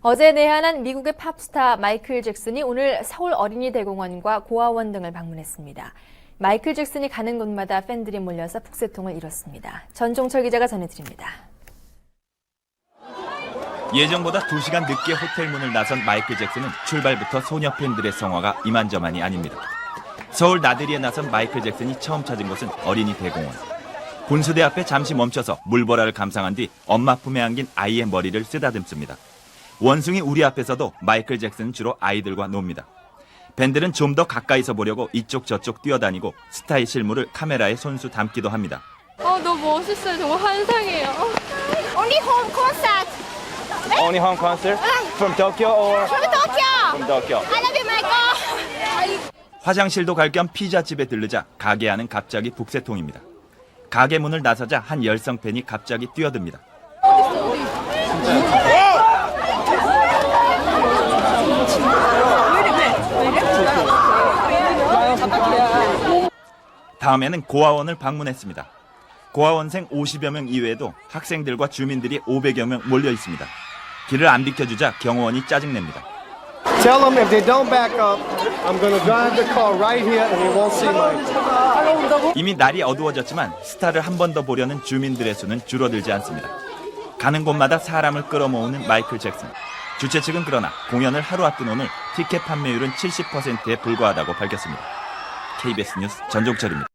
어제 내한한 미국의 팝스타 마이클 잭슨이 오늘 서울 어린이 대공원과 고아원 등을 방문했습니다. 마이클 잭슨이 가는 곳마다 팬들이 몰려서 북새통을 이뤘습니다. 전종철 기자가 전해드립니다. 예정보다 2시간 늦게 호텔 문을 나선 마이클 잭슨은 출발부터 소녀 팬들의 성화가 이만저만이 아닙니다. 서울 나들이에 나선 마이클 잭슨이 처음 찾은 곳은 어린이 대공원. 군수대 앞에 잠시 멈춰서 물보라를 감상한 뒤 엄마 품에 안긴 아이의 머리를 쓰다듬습니다. 원숭이 우리 앞에서도 마이클 잭슨은 주로 아이들과 놉니다. 팬들은 좀 더 가까이서 보려고 이쪽 저쪽 뛰어다니고 스타의 실물을 카메라에 손수 담기도 합니다. 아 너무 멋있어요. 정말 환상이에요. Only home concert Only home concert from Tokyo or from Tokyo. from Tokyo? I love you, Michael. 화장실도 갈 겸 피자집에 들르자 가게 안은 갑자기 북새통입니다. 가게 문을 나서자 한 열성 팬이 갑자기 뛰어듭니다. 다음에는 고아원을 방문했습니다. 고아원생 50여 명 이외에도 학생들과 주민들이 500여 명 몰려 있습니다. 길을 안 비켜주자 경호원이 짜증냅니다. Tell them if they don't back up, I'm going to drive the car right here and they won't see Mike. 이미 날이 어두워졌지만 스타를 한 번 더 보려는 주민들의 수는 줄어들지 않습니다. 가는 곳마다 사람을 끌어모으는 마이클 잭슨. 주최 측은 그러나 공연을 하루 앞둔 오늘 티켓 판매율은 70%에 불과하다고 밝혔습니다. KBS 뉴스 전종철입니다.